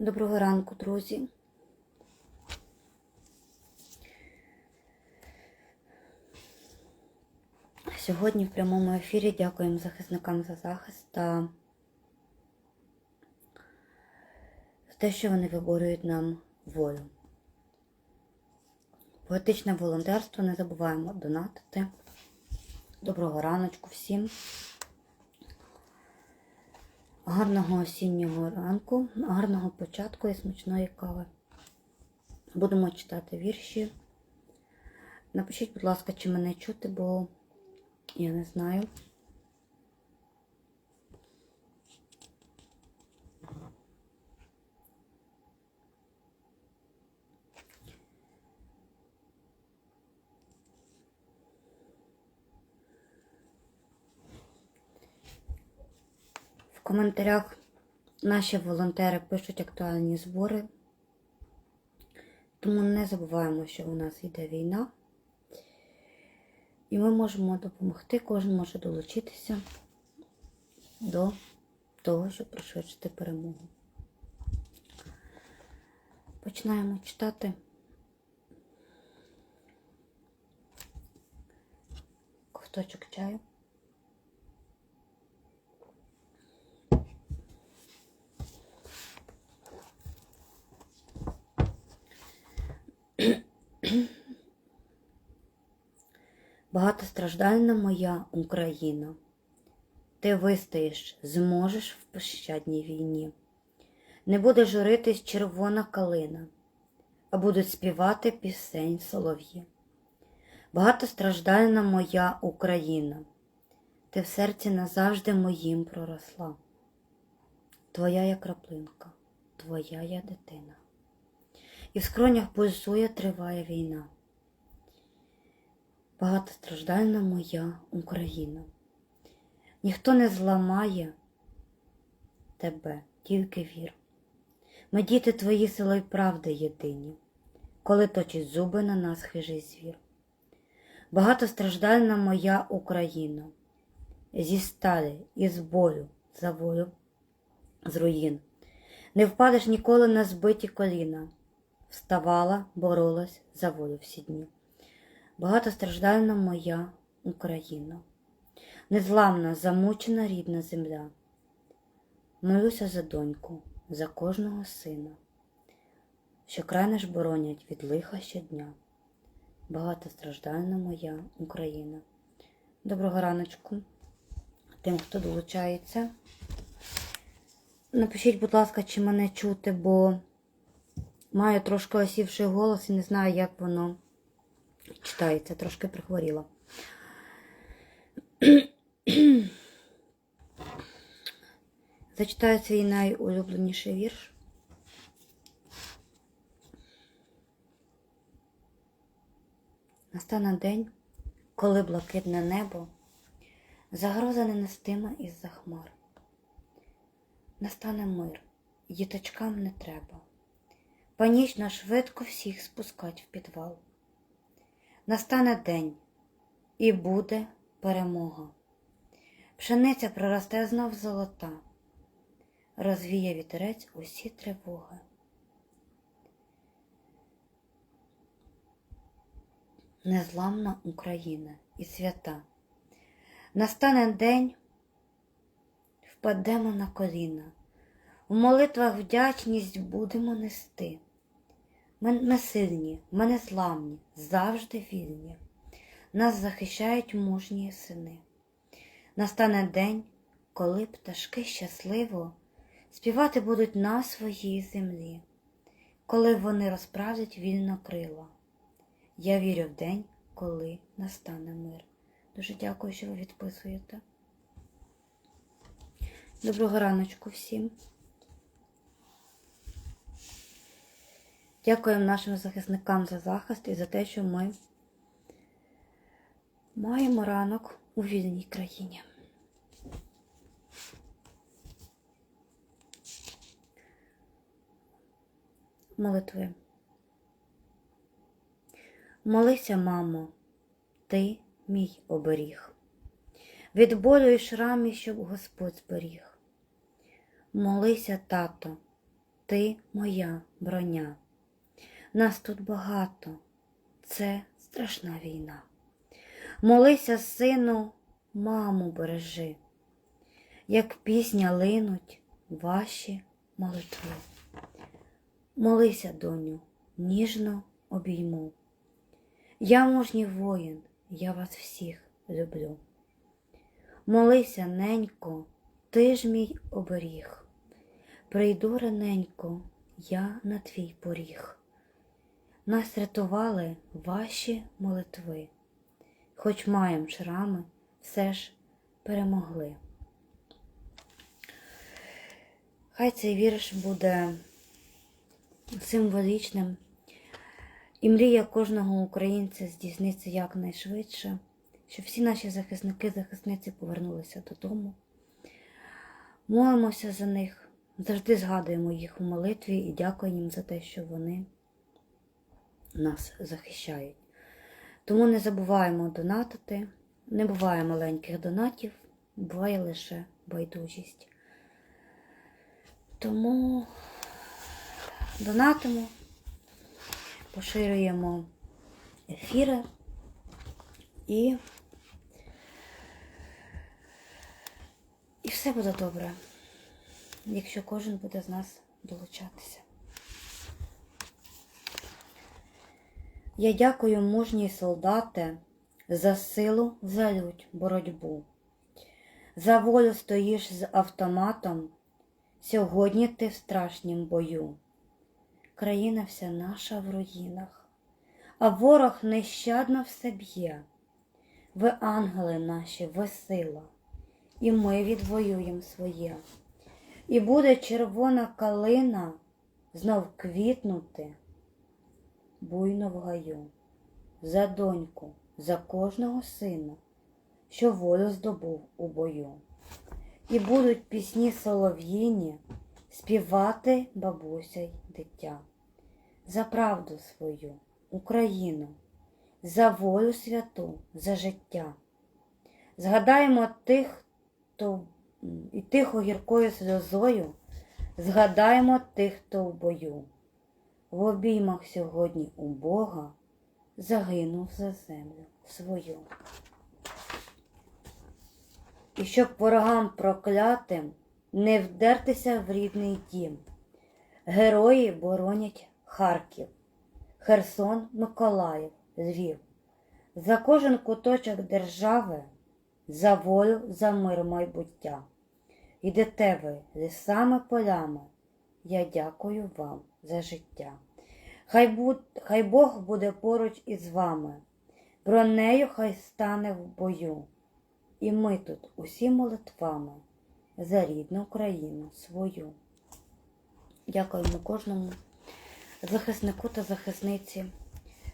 Доброго ранку, друзі. Сьогодні в прямому ефірі дякуємо захисникам за захист та за те, що вони виборюють нам волю. Поетичне волонтерство не забуваємо донатити. Доброго раночку всім. Гарного осіннього ранку, гарного початку і смачної кави. Будемо читати вірші. Напишіть, будь ласка, чи мене чути, бо я не знаю. В коментарях наші волонтери пишуть актуальні збори. Тому не забуваємо, що у нас йде війна. І ми можемо допомогти, кожен може долучитися до того, щоб пришвидшити перемогу. Починаємо читати. Ковточок чаю. Багатостраждальна моя Україна, ти вистоїш, зможеш в пощадній війні. Не буде журитись червона калина, а будуть співати пісень солов'ї. Багатостраждальна моя Україна, ти в серці назавжди моїм проросла. Твоя я краплинка, твоя я дитина. І в скронях пульсує триває війна багатостраждальна моя Україна. Ніхто не зламає тебе, тільки вір. Ми діти твої сило й правди єдині, коли точить зуби на нас хижий звір. Багатостраждальна моя Україна, зі сталі і з болю за волю з руїн. Не впадеш ніколи на збиті коліна, вставала, боролась за волю всі дні багатостраждальна моя Україна, незламна, замучена рідна земля. Молюся за доньку, за кожного сина, що край наш боронять від лиха щодня. Багатостраждальна моя Україна. Доброго раночку тим, хто долучається. Напишіть, будь ласка, чи мене чути, бо маю трошки осівший голос і не знаю, як воно читається, трошки прихворіла. Зачитаю свій найулюбленіший вірш. Настане день, коли блакитне небо, загроза ненестима із-за хмар. Настане мир, діточкам не треба. Панічно швидко всіх спускать в підвал. Настане день і буде перемога. Пшениця проросте знов золота, розвіє вітерець усі тривоги. Незламна Україна і свята. Настане день, впадемо на коліна, в молитвах вдячність будемо нести. Ми, сильні, ми незламні, завжди вільні. Нас захищають мужні сини. Настане день, коли пташки щасливо співати будуть на своїй землі, коли вони розправлять вільно крила. Я вірю в день, коли настане мир. Дуже дякую, що ви відписуєте. Доброго раночку всім. Дякуємо нашим захисникам за захист і за те, що ми Маємо ранок у вільній країні. Молитви. Молися, мамо, ти мій оберіг. Від болю і шрамів, щоб Господь зберіг. Молися, тато, ти моя броня. Нас тут багато, це страшна війна. Молися, сину, маму бережи, як пісня линуть ваші молитви. Молися, доню, ніжно обійму. Я мужній воїн, я вас всіх люблю. Молися, ненько, ти ж мій оберіг. Прийду раненько, я на твій поріг. Нас рятували ваші молитви, хоч маєм шрами, все ж перемогли. Хай цей вірш буде символічним, і мрія кожного українця здійсниться якнайшвидше, щоб всі наші захисники захисниці повернулися додому. Молимося за них, завжди згадуємо їх у молитві і дякуємо їм за те, що вони нас захищають. Тому не забуваємо донатити, не буває маленьких донатів, буває лише байдужість. Тому донатимо, поширюємо ефіри і, і все буде добре, якщо кожен буде з нас долучатися. Я дякую мужній солдате за силу, за лють, боротьбу. За волю стоїш з автоматом. Сьогодні ти в страшнім бою. Країна вся наша в руїнах, а ворог нещадно все б'є. Ви ангели наші, ви сила, і ми відвоюєм своє. І буде червона калина знов квітнути буйно в гаю, за доньку, за кожного сина, що волю здобув у бою. І будуть пісні солов'їні співати бабуся й дитя. За правду свою, Україну, за волю святу, за життя. Згадаємо тих, хто і тихо гіркою сльозою, згадаємо тих, хто в бою. В обіймах сьогодні у Бога загинув за землю свою. І щоб ворогам проклятим не вдертися в рідний дім. Герої боронять Харків, Херсон, Миколаїв, Львів. За кожен куточок держави, за волю, за мир майбуття. Ідете ви лісами полями, я дякую вам за життя. Хай, буд, хай Бог буде поруч із вами, бронею хай стане в бою. І ми тут усі молитвами за рідну Україну свою. Дякуємо кожному захиснику та захисниці,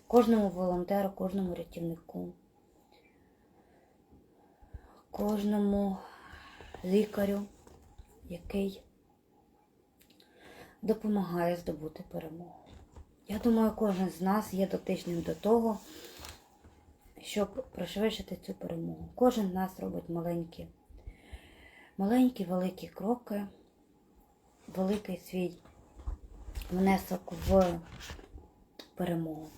кожному волонтеру, кожному рятівнику, кожному лікарю, який допомагає здобути перемогу. Я думаю, кожен з нас є дотичним до того, щоб пришвидшити цю перемогу. Кожен з нас робить маленькі, маленькі великі кроки, великий свій внесок в перемогу.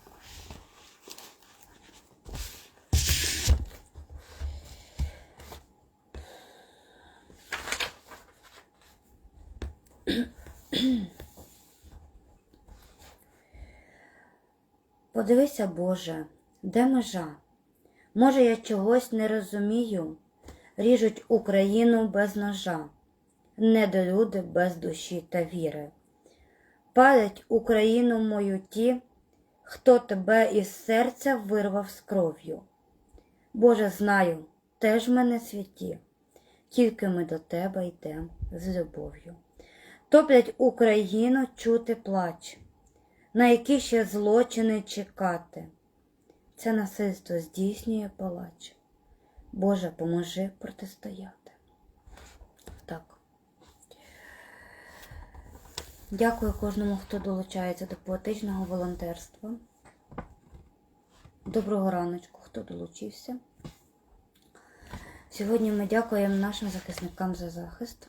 Подивися, Боже, де межа? Може, я чогось не розумію, ріжуть Україну без ножа, недолюди без душі та віри. Палять Україну мою ті, хто тебе із серця вирвав з кров'ю. Боже, знаю, теж мене святі, тільки ми до тебе йдем з любов'ю. Топлять Україну чути плач, на які ще злочини чекати. Це насильство здійснює палач. Боже, поможи протистояти. Так. Дякую кожному, хто долучається до поетичного волонтерства. Доброго раночку, хто долучився. Сьогодні ми дякуємо нашим захисникам за захист.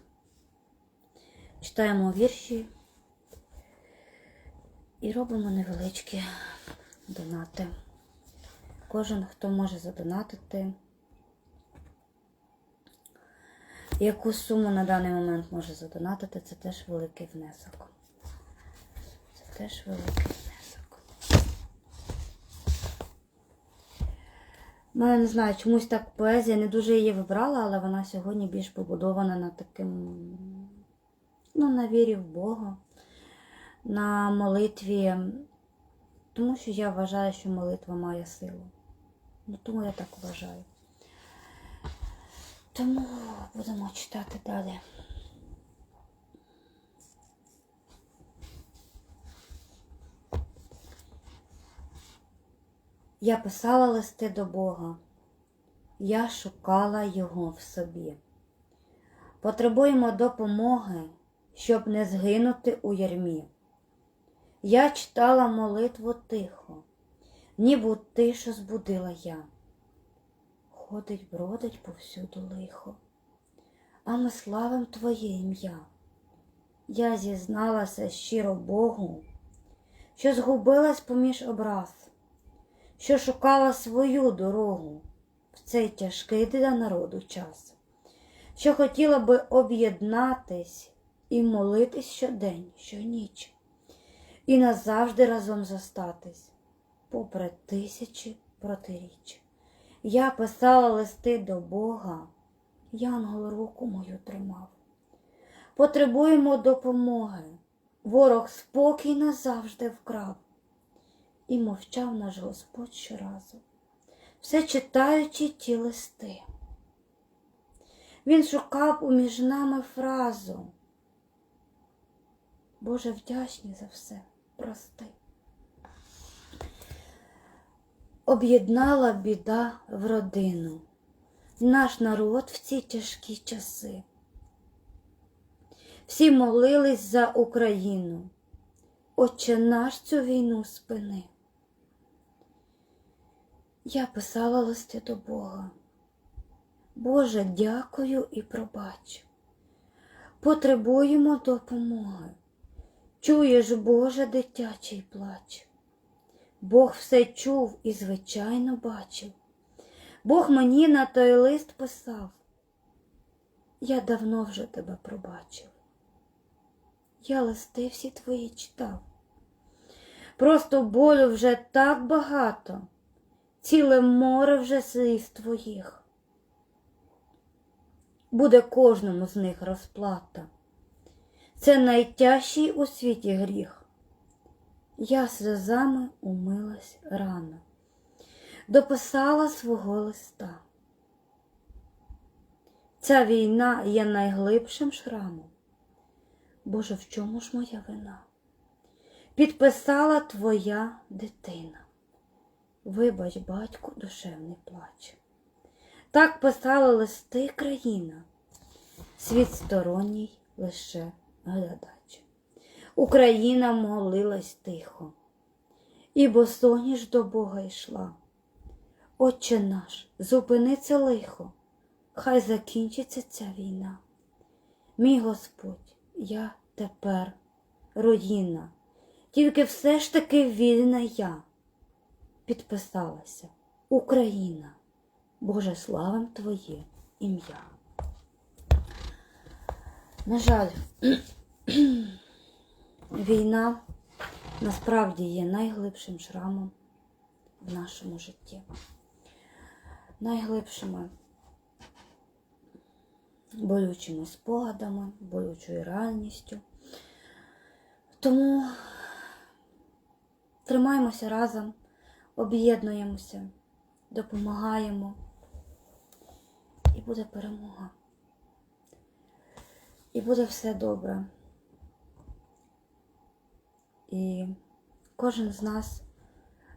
Читаємо вірші і робимо невеличкі донати. Кожен, хто може задонатити, яку суму на даний момент може задонатити, це теж великий внесок. Це теж великий внесок. Ну, я не знаю, чомусь так поезія не дуже її вибрала, але вона сьогодні більш побудована на таким, ну, на вірі в Бога, на молитві, тому що я вважаю, що молитва має силу. Ну, тому я так вважаю. Тому будемо читати далі. Я писала листи до Бога, я шукала Його в собі. Потребуємо допомоги, щоб не згинути у ярмі. Я читала молитву тихо, ніби тишу збудила я. Ходить, бродить повсюду лихо, а ми славим Твоє ім'я. Я зізналася щиро Богу, що згубилась поміж образ, що шукала свою дорогу в цей тяжкий для народу час, що хотіла би об'єднатись і молитись щодень, щоніч, і назавжди разом зостатись, попри тисячі протиріч. Я писала листи до Бога, Янгол руку мою тримав. Потребуємо допомоги, ворог спокій назавжди вкрав. І мовчав наш Господь щоразу, все читаючи ті листи. Він шукав уміж нами фразу. Боже, вдячний за все, прости. Об'єднала біда в родину, наш народ в ці тяжкі часи. Всі молились за Україну, Отче наш цю війну спини. Я писала листи до Бога. Боже, дякую і пробач. Потребуємо допомоги. Чуєш, Боже, дитячий плач. Бог все чув і, звичайно, бачив. Бог мені на той лист писав. Я давно вже тебе пробачив. Я листи всі твої читав. Просто болю вже так багато, ціле море вже сліз твоїх. Буде кожному з них розплата. Це найтяжчий у світі гріх. Я сльозами умилась рано, дописала свого листа. Ця війна є найглибшим шрамом. Боже, в чому ж моя вина? Підписала твоя дитина. Вибач, батьку, душевний плач. Так писала листи країна, світ сторонній лише глядач. Україна молилась тихо, і босоніж до Бога йшла. Отче наш, зупини це лихо, хай закінчиться ця війна. Мій Господь, я тепер руїна, тільки все ж таки вільна я. Підписалася Україна, Боже славим Твоє ім'я. На жаль, Війна насправді є найглибшим шрамом в нашому житті. Найглибшими болючими спогадами, болючою реальністю. Тому тримаємося разом, об'єднуємося, допомагаємо, і буде перемога. І буде все добре. І кожен з нас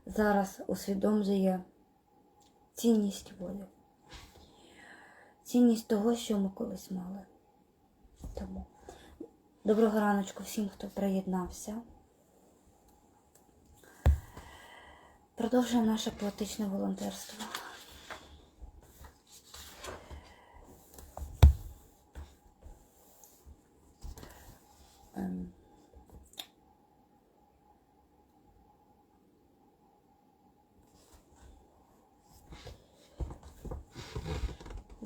зараз усвідомлює цінність волі. цінність того, що ми колись мали. Тому доброго раночку всім, хто приєднався. Продовжуємо наше поетичне волонтерство.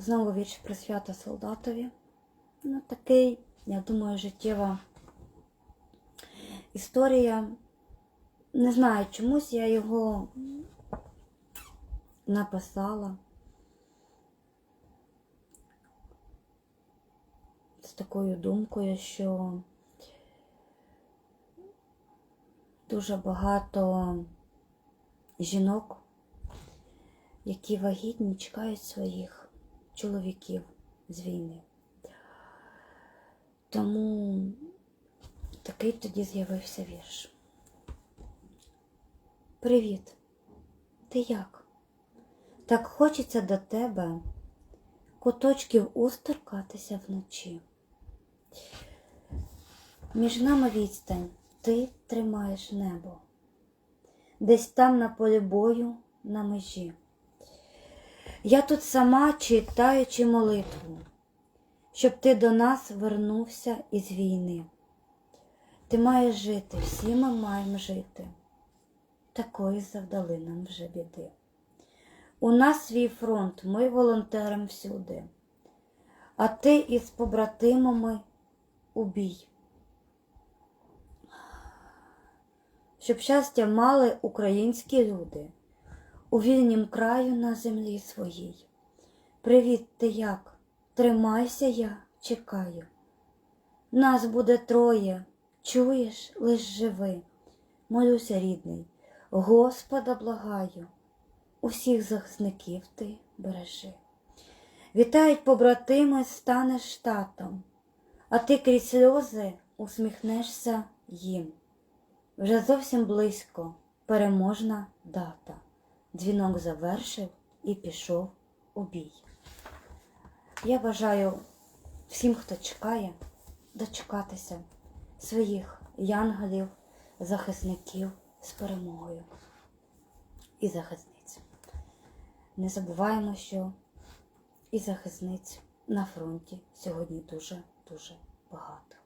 Знову вірш про свято солдатові. Ну, такий, я думаю, життєва історія. Не знаю, чомусь я його написала з такою думкою, що дуже багато жінок, які вагітні, чекають своїх чоловіків з війни. Тому такий тоді з'явився вірш. Привіт, ти як? Так хочеться до тебе куточків уст торкатися вночі. Між нами відстань ти тримаєш небо, десь там на полі бою на межі. Я тут сама читаючи молитву, щоб ти до нас вернувся із війни. Ти маєш жити, всі ми маємо жити. Такої завдали нам вже біди. У нас свій фронт, ми волонтерам всюди, а ти із побратимами у бій. Щоб щастя мали українські люди у вільнім краю на землі своїй. Привіт, ти як? Тримайся, я чекаю. Нас буде троє, чуєш, лиш живи. Молюся, рідний, Господа благаю, усіх захисників ти бережи. Вітають побратими, станеш татом, а ти крізь сльози усміхнешся їм. Вже зовсім близько переможна дата. Дзвінок завершив і пішов у бій. Я бажаю всім, хто чекає, дочекатися своїх янголів, захисників з перемогою і захисниць. Не забуваємо, що і захисниць на фронті сьогодні дуже-дуже багато.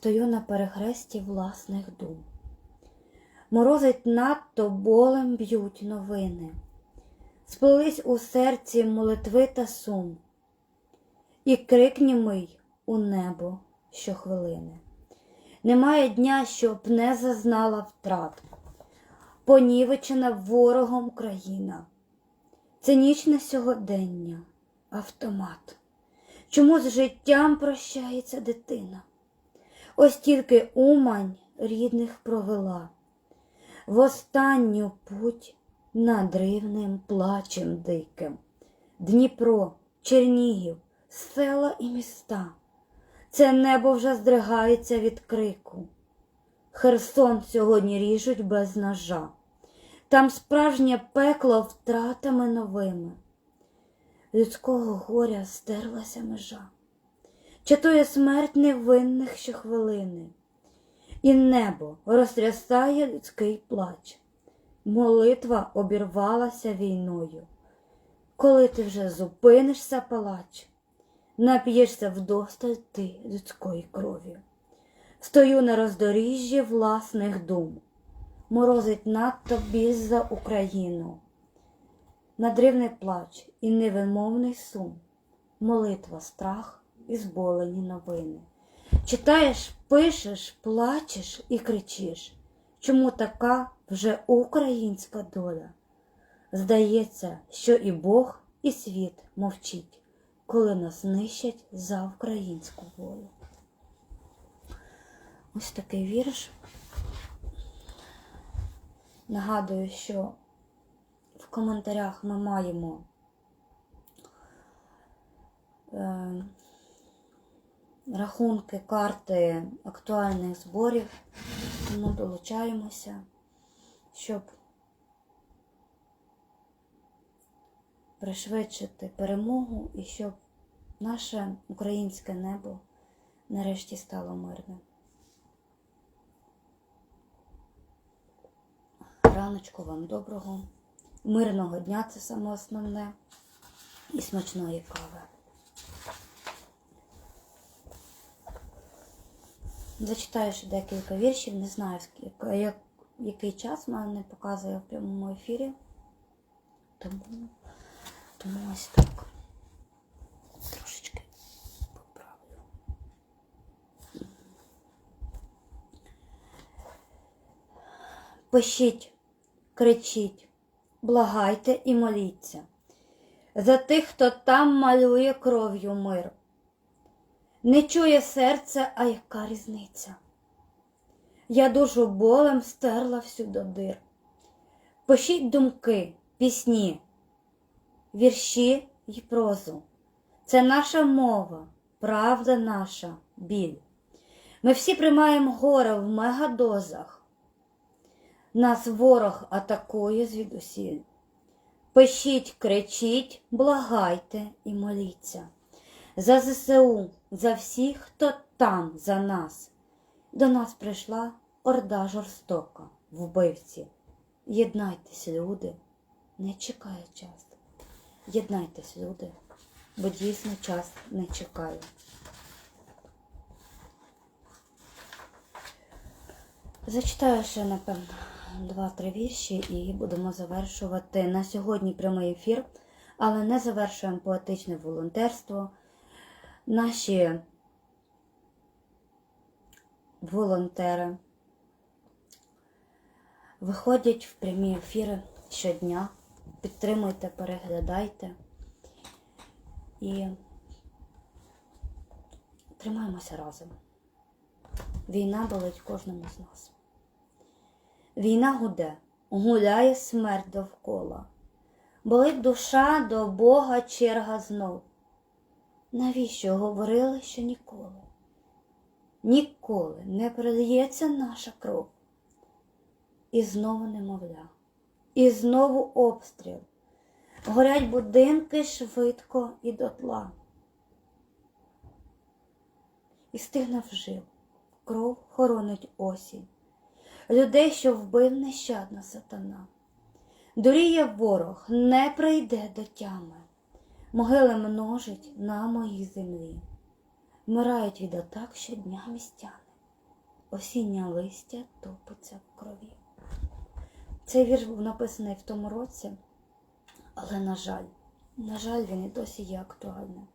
Стою на перехресті власних дум. Морозить надто болем б'ють новини, сплелись у серці молитви та сум, і крик німий у небо щохвилини. Немає дня, щоб не зазнала втрат, понівечена ворогом країна, цинічне сьогодення, автомат. Чому з життям прощається дитина? Ось тільки Умань рідних провела в останню путь надривним плачем диким. Дніпро, Чернігів, села і міста. Це небо вже здригається від крику. Херсон сьогодні ріжуть без ножа. Там справжнє пекло втратами новими. Людського горя стерлася межа. Чатує смерть невинних щохвилини, і небо розтрясає людський плач. Молитва обірвалася війною. Коли ти вже зупинишся, палач, нап'єшся вдосталь ти людської крові. Стою на роздоріжжі власних дум, морозить надто біль за Україну. Надривний плач і невимовний сум, молитва, страх і зболені новини. Читаєш, пишеш, плачеш і кричиш, чому така вже українська доля? Здається, що і Бог, і світ мовчить, коли нас нищать за українську волю. Ось такий вірш. Нагадую, що в коментарях ми маємо. Рахунки, карти актуальних зборів. Тому долучаємося, щоб пришвидшити перемогу і щоб наше українське небо нарешті стало мирним. Раночку вам доброго, мирного дня це саме основне і смачної кави. Зачитаю ще декілька віршів, не знаю, як, який час в мене показує в прямому ефірі. Тому, тому ось так. Трошечки поправлю. Пишіть, кричіть, благайте і моліться за тих, хто там малює кров'ю мир. Не чує серце, а яка різниця? Я душу болем стерла всюди дир. Пишіть думки, пісні, вірші й прозу. Це наша мова, правда наша, біль. Ми всі приймаємо горе в мегадозах. Нас ворог атакує звідусіль. Пишіть, кричіть, благайте і моліться. За ЗСУ, за всіх, хто там за нас. До нас прийшла орда жорстока, вбивці. Єднайтесь, люди, не чекає час. Єднайтесь, люди, бо дійсно час не чекає. Зачитаю ще, напевно, два-три вірші і будемо завершувати на сьогодні прямий ефір, але не завершуємо поетичне волонтерство. Наші волонтери виходять в прямі ефіри щодня. Підтримуйте, переглядайте і тримаємося разом. Війна болить кожному з нас. Війна гуде, гуляє смерть довкола. Болить душа до Бога черга знов. Навіщо говорили, що ніколи? Ніколи не прольється наша кров. І знову немовля, і знову обстріл. Горять будинки швидко і дотла. І стигне вжив, кров хоронить осінь. Людей, що вбив нещадна сатана. Дуріє ворог, не прийде до тями. Могили множить на моїй землі. Вмирають від атак щодня містяни. Осіння листя топиться в крові. Цей вірш був написаний в тому році, але, на жаль, на жаль, він і досі є актуальним.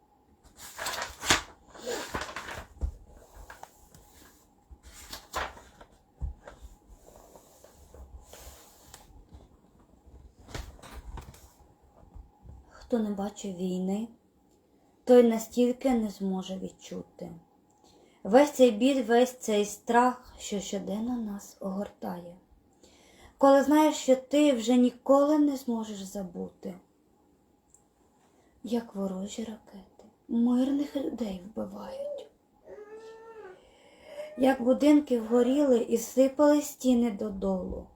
Хто не бачив війни, той настільки не зможе відчути. Весь цей біль, весь цей страх, що щоденно нас огортає. Коли знаєш, що ти вже ніколи не зможеш забути, як ворожі ракети мирних людей вбивають, як будинки вгоріли і сипали стіни додолу.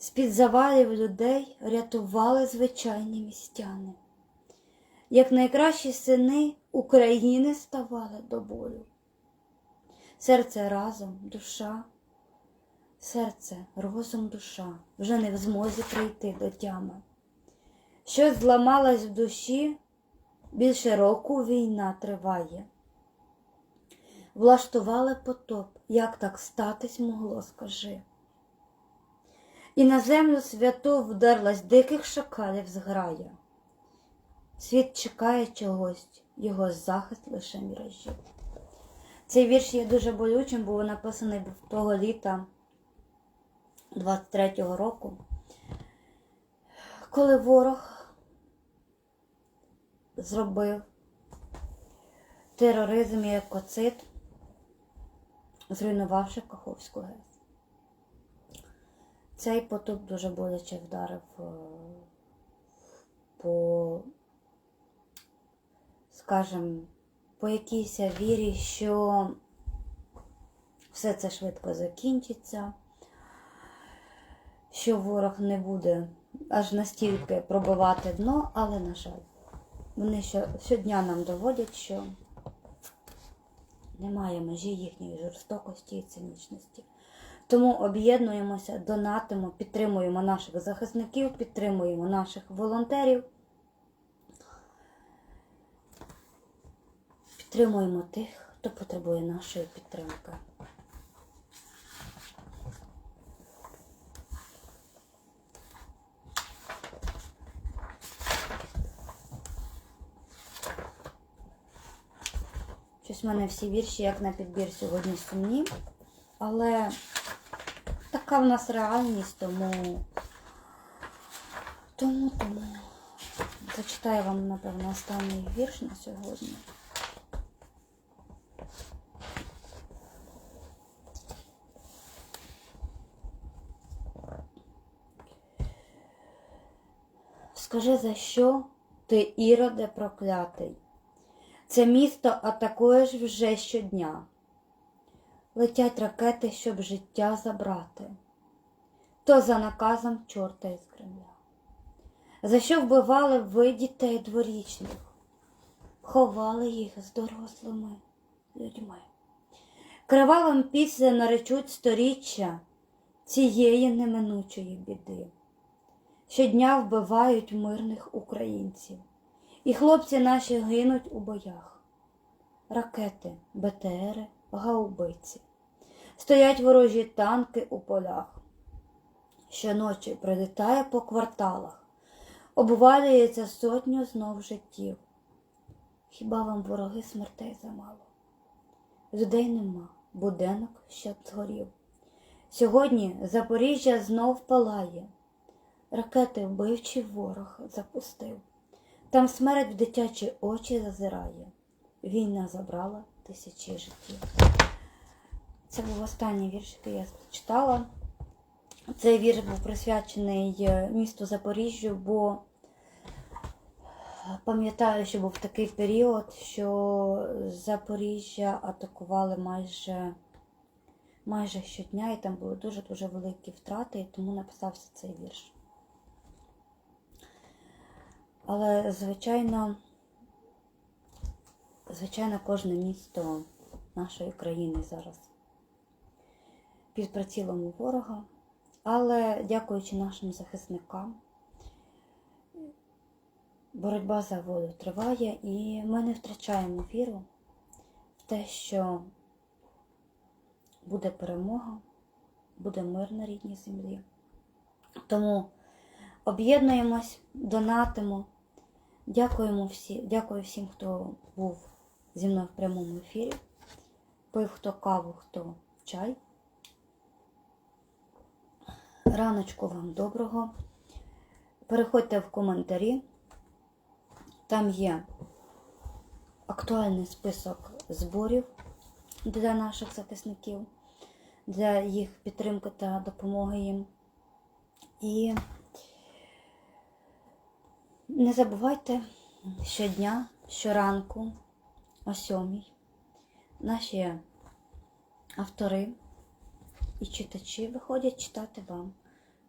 З-під завалів людей рятували звичайні містяни, як найкращі сини України ставали до болю. Серце разом, душа, серце, розум, душа вже не в змозі прийти до тями. Щось зламалось в душі, більше року війна триває. Влаштували потоп, як так статись могло, скажи. І на землю святу вдерлась диких шакалів зграя. Світ чекає чогось, його захист лише міражі. Цей вірш є дуже болючим, бо написаний був того літа 23-го року, коли ворог зробив тероризм і екоцид, зруйнувавши Каховську ГЕС. Цей потоп дуже боляче вдарив е, по, скажем, по якійсь вірі, що все це швидко закінчиться, що ворог не буде аж настільки пробивати дно, але, на жаль, вони що, щодня нам доводять, що немає межі їхньої жорстокості і цинічності. Тому об'єднуємося, донатимо, підтримуємо наших захисників, підтримуємо наших волонтерів, підтримуємо тих, хто потребує нашої підтримки. Щось в мене всі вірші, як на підбір сьогодні сумні. Але така в нас реальність, тому. Тому, тому. Зачитаю вам, напевно, останній вірш на сьогодні. Скажи, за що ти, іроде проклятий? Це місто атакуєш вже щодня. Летять ракети, щоб життя забрати, то за наказом чорта із Кремля. За що вбивали ви дітей дворічних, ховали їх з дорослими людьми. Кривавим після наречуть сторіччя цієї неминучої біди. Щодня вбивають мирних українців. І хлопці наші гинуть у боях. Ракети, БТРи, гаубиці. Стоять ворожі танки у полях. Щоночі прилітає по кварталах, обвалюється сотню знов життів. Хіба вам вороги смертей замало? Людей нема, будинок ще згорів. Сьогодні Запоріжжя знов палає. Ракети вбивчий ворог запустив. Там смерть в дитячі очі зазирає. Війна забрала тисячі життів. Це був останній вірш, який я читала. Цей вірш був присвячений е, місту Запоріжжю, бо пам'ятаю, що був такий період, що Запоріжжя атакували майже, майже щодня, і там були дуже-дуже великі втрати, і тому написався цей вірш. Але, звичайно, звичайно, кожне місто нашої країни зараз під прицілом у ворога. Але дякуючи нашим захисникам, боротьба за волю триває, і ми не втрачаємо віру в те, що буде перемога, буде мир на рідній землі. Тому об'єднуємось, донатимо. Дякуємо всі, дякую всім, хто був зі мною в прямому ефірі. Пив хто каву, хто чай. Раночку вам доброго. Переходьте в коментарі. Там є актуальний список зборів для наших захисників, для їх підтримки та допомоги їм. І не забувайте щодня, щоранку, о сьомій, наші автори і читачі виходять читати вам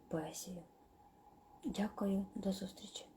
поезію. Дякую, до зустрічі!